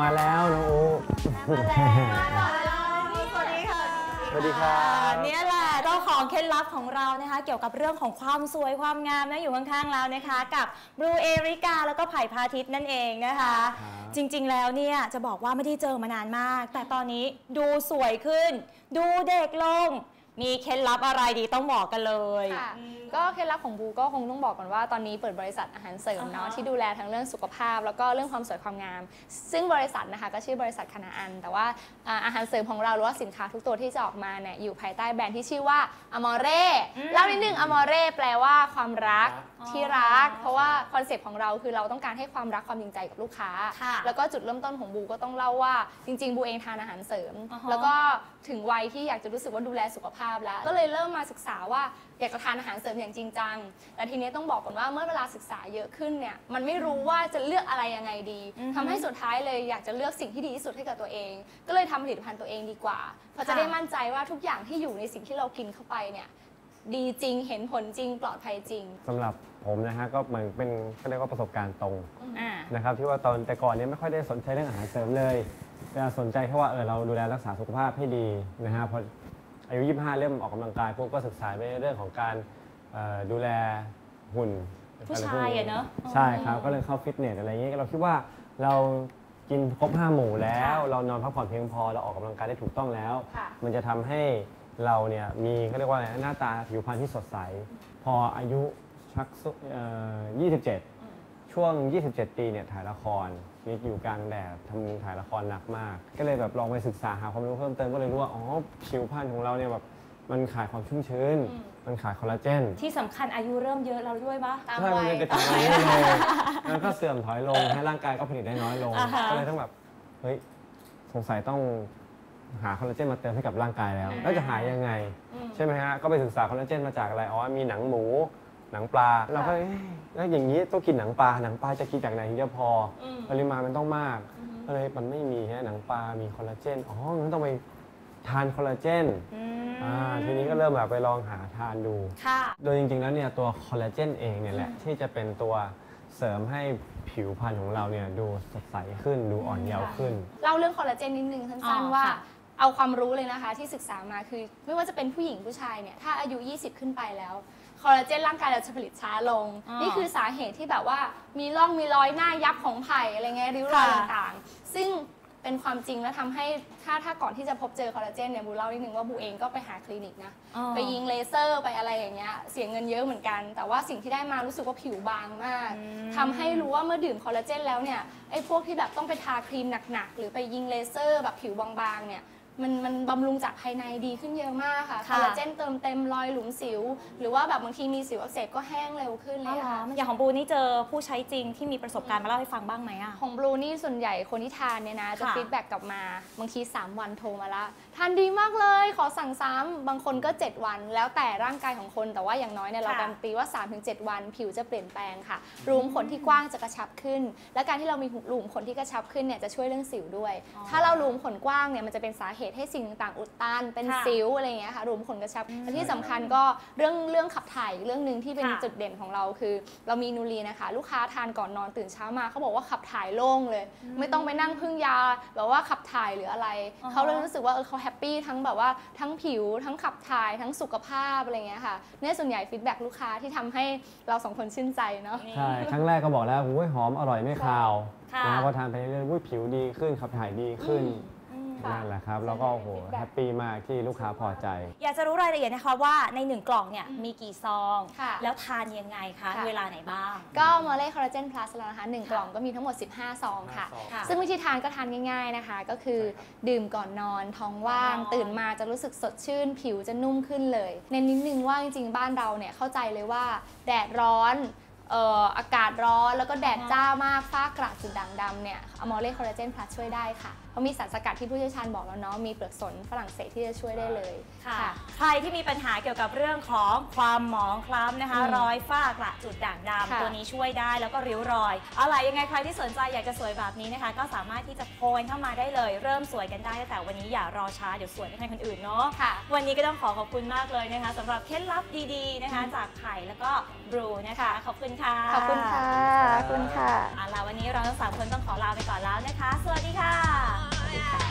มาแล้วน้องอูสวัสดีค่ะสวัสดีค่ะเนี่ยแหละเจ้าของเคล็ดลับของเรานะคะ เกี่ยวกับเรื่องของความสวยความงามนะอยู่ข้างๆเรานะคะ กับบลูเอริกาแล้วก็ไผ่พาทิตนั่นเองนะคะ จริงๆแล้วเนี่ยจะบอกว่าไม่ได้เจอมานานมาก แต่ตอนนี้ดูสวยขึ้น ดูเด็กลง มีเคล็ดลับอะไรดีต้องบอกกันเลย ค่ะ ก็เคล็ดลับของบูก็คงต้องบอกก่อนว่าตอนนี้เปิดบริษัทอาหารเสริมเนาะอ่าฮะที่ดูแลทั้งเรื่องสุขภาพ แล้วก็เรื่องความสวยความงาม ซึ่งบริษัทนะคะก็ชื่อบริษัทคณะอัน แต่ว่าอ่าอาหารเสริมของเราหรือว่าสินค้าทุกตัวที่จะออกมาเนี่ยอยู่ภายใต้แบรนด์ที่ชื่อว่าอมอเร่เล่านิดนึงอมอเร่แปลว่าความรักอ๋อที่รัก เพราะว่าคอนเซปต์ของเราคือเราต้องการให้ความรักความจริงใจกับลูกค้า ค่ะ แล้วก็จุดเริ่มต้นของบูก็ต้องเล่าว่าจริง ๆ บูเองทานอาหารเสริมอ่าฮะแล้วก็ถึงวัยที่อยากจะรู้สึกว่าดูแลสุขภาพแล้ว ก็เลยเริ่มมาศึกษาว่าอยากจะทานอาหารเสริมอย่างจริงจัง แต่ทีนี้ต้องบอกก่อนว่าเมื่อเวลาศึกษาเยอะขึ้นเนี่ยมันไม่รู้ว่าจะเลือกอะไรยังไงดีอือฮึทำให้สุดท้ายเลยอยากจะเลือกสิ่งที่ดีที่สุดให้กับตัวเอง ก็เลยทำผลิตภัณฑ์ตัวเองดีกว่าเพราะจะค่ะได้มั่นใจว่าทุกอย่างที่อยู่ในสิ่งที่เรากินเข้าไปเนี่ยดีจริงเห็นผลจริงปลอดภัยจริงสำหรับผมนะฮะก็เหมือนเป็นก็เรียกว่าประสบการณ์ตรงอ่านะครับที่ว่าตอนแต่ก่อนเนี้ไม่ค่อยได้สนใจเรื่องอาหารเสริมเลยแต่สนใจแค่ว่าเออเราดูแลรักษาสุขภาพให้ดีนะฮะพอ อายุ 25 เริ่มออกกำลังกายพวกก็ศึกษาไปเรื่องของการเอ่อดูแลหุ่นผู้ชายอะเนอะใช่ครับ ก็เลยเข้าฟิตเนสอะไรอย่างเงี้ยเราคิดว่าเรากินครบห้าหมู่แล้วค่ะเรานอนพักผ่อนเพียงพอเราออกกำลังกายได้ถูกต้องแล้ว ค่ะ มันจะทำให้เราเนี่ยมีเขาเรียกว่าอะไรหน้าตาผิวพรรณที่สดใส พออายุชักสุเอ่อ27 ช่วง 27 ปีเนี่ยถ่ายละครนี่อยู่กลางแดดทำถ่ายละครหนักมาก ก็เลยแบบลองไปศึกษาหาความรู้เพิ่มเติมก็เลยรู้ว่าอ๋อผิวพรรณของเราเนี่ยแบบมันขาดความชุ่มชื้น มันขาดคอลลาเจน ที่สำคัญอายุเริ่มเยอะแล้วด้วยปะตามใช่วัมันย จะตามวัยเลยแล้วก็เสื่อมถอยลงให้ร่างกายก็ผลิตได้น้อยลง อ่าฮะก็เลยต้องแบบ เฮ้ย สงสัยต้องหาคอลลาเจนมาเติมให้กับร่างกายแล้วแล้วจะหายังไงใช่ไหมฮะ ก็ไปศึกษาคอลลาเจนมาจากอะไร อ๋อ มีหนังหมู หนังปลา เราก็เอ๊ะแล้วอย่างนี้ต้องกินหนังปลาหนังปลาจะกินจากไหนถึงจะพออปริมาณมันต้องมากก็เลยมันไม่มีฮะหนังปลา มีคอลลาเจนอ๋องั้นต้องไปทานคอลลาเจนอืมอ่าทีนี้ก็เริ่มแบบไปลองหาทานดู ค่ะ โดยจริงๆ แล้วเนี่ยตัวคอลลาเจนเองเนี่ยแหละ ที่จะเป็นตัวเสริมให้ผิวพรรณของเราเนี่ยดูสดใสขึ้นดูอ่อนเยาว์ขึ้น เล่าเรื่องคอลลาเจนนิดนึงอ๋สั้นอๆว่า ค่ะ เอาความรู้เลยนะคะที่ศึกษามาคือ ไม่ว่าจะเป็นผู้หญิงผู้ชายเนี่ยถ้าอายุ 20 ขึ้นไปแล้ว คอลลาเจนร่างกายเราจะผลิตช้าลงอ๋อนี่คือสาเหตุที่แบบว่ามีร่องมีรอยหน้ายับของไผ่อะไรเงี้ยริ้วรอยค่ะ ต่างๆ ซึ่งเป็นความจริงและทำให้ถ้าถ้าก่อนที่จะพบเจอคอลลาเจนเนี่ยบูเล่านิดนึงว่าบูเองก็ไปหาคลินิกนะ อ๋อ ไปยิงเลเซอร์ไปอะไรอย่างเงี้ยเสียเงินเยอะเหมือนกัน แต่ว่าสิ่งที่ได้มารู้สึกว่าผิวบางมากอืมทำให้รู้ว่าเมื่อดื่มคอลลาเจนแล้วเนี่ยไอ้พวกที่แบบต้องไปทาครีมหนักๆ หรือไปยิงเลเซอร์แบบผิวบางๆเนี่ย มันมันบำรุงจากภายในดีขึ้นเยอะมากค่ะค่ะคอลลาเจนเติมเต็มรอยหลุมสิว หรือว่าแบบบางทีมีสิวอักเสบก็แห้งเร็วขึ้นเลอ๋อยเหรอค่ะ อย่างของบูนี่เจอผู้ใช้จริงที่มีประสบการณ์มาเล่าให้ฟังบ้างไหมอะ ของบลูนี่ส่วนใหญ่คนที่ทานเนี่ยนะ จะค่ะฟีดแบ็กกลับมาบางที 3 วันโทรมาละทานดีมากเลย ขอสั่งซ้ำบางคนก็ 7 วัน แล้วแต่ร่างกายของคนแต่ว่าอย่างน้อยเนี่ยเราค่ะ การนตีว่า 3-7 วัน ผิวจะเปลี่ยนแปลงค่ะรูขุมขนที่กว้างจะกระชับขึ้น และการที่เรามีรูขุมขนที่กระชับขึ้นเนี่ยจะช่วยเรื่องสิวด้วยอ๋อถ้าเรารูขุมขนกว้างเนี่ยมันจะเป็นสาเหตุให้สิ่งต่างๆ อุดตัน เป็นค่ะสิวอะไรอย่างเงี้ยค่ะรูขุมขนกระชับและที่สำคัญก็เรื่องเรื่องขับถ่ายอีกเรื่องหนึ่งที่เป็นค่ะ จุดเด่นของเราคือ เรามีนูรีนะคะ ลูกค้าทานก่อนนอนตื่นเช้ามาเขาบอกว่าขับถ่ายโล่งเลย ไม่ต้องไปนั่งพึ่งยาแบบว่าขับถ่ายหรืออะไรอ่าฮะเขาเลยรู้สึกว่าเออเขาแฮปปี้ทั้งแบบว่าทั้งผิวทั้งขับถ่ายทั้งสุขภาพอะไรเงี้ยค่ะเนี่ยส่วนใหญ่ฟีดแบ็กลูกค้าที่ทำให้เราสองคนชื่นใจเนาะนี่ใช่ ครั้งแรกก็บอกแล้วอุ้ยหอมอร่อยไม่คาวค่ะ นะพอทานไปเรื่อยๆอุ้ยผิวดีขึ้นขับถ่ายดีขึ้นอืม ค่ะนั่นแหละครับ แล้วก็โอ้โห feedback แฮปปี้มากที่ลูกค้าพอใจ อยากจะรู้รายละเอียดนะคะว่าในหนึ่งกล่องเนี่ยมีกี่ซอง ค่ะแล้วทานยังไงคะ ค่ะ เวลาไหนบ้าง ก็มอเล่คอลลาเจนพลัสแล้วนะคะหนึ่งกล่องก็มีทั้งหมด 15 ซองค่ะ ค่ะ ซึ่งวิธีทานก็ทานง่าย ๆนะคะ ก็คือดื่มก่อนนอนท้องว่าง ก่อนนอนตื่นมาจะรู้สึกสดชื่น ผิวจะนุ่มขึ้นเลย เน้นนิดนึงว่าจริงๆ บ้านเราเนี่ยเข้าใจเลยว่า แดดร้อนเอ่ออากาศร้อนแล้วก็แดดจ้ามากฝ้ากระจุดด่างดำเนี่ยอมอเล่คอลลาเจนพลัสช่วยได้ค่ะเพราะมีสารสกัดที่ผู้เชี่ยวชาญบอกแล้วเนาะมีเปลือกสนฝรั่งเศสที่จะช่วยได้เลย ค่ะ ใครที่มีปัญหาเกี่ยวกับเรื่องของความหมองคล้ำนะคะอืมรอยฝ้ากระจุดด่างดำค่ะ ตัวนี้ช่วยได้แล้วก็ริ้วรอย เอาล่ะยังไงใครที่สนใจอยากจะสวยแบบนี้นะคะ ก็สามารถที่จะโทรเข้ามาได้เลย เริ่มสวยกันได้ตั้งแต่วันนี้อย่ารอช้าเดี๋ยวสวยไม่ทันคนอื่นเนาะ ค่ะ วันนี้ก็ต้องขอขอบคุณมากเลยนะคะสำหรับเคล็ดลับดีๆนะคะ จากไข่แล้วก็บรูนะคะ ขอบคุณค่ะขอบคุณค่ะขอบคุณค่ะ เอาล่ะวันนี้เราทั้งสามคนต้องขอลาไปก่อนแล้วนะคะ สวัสดีค่ะ Yeah.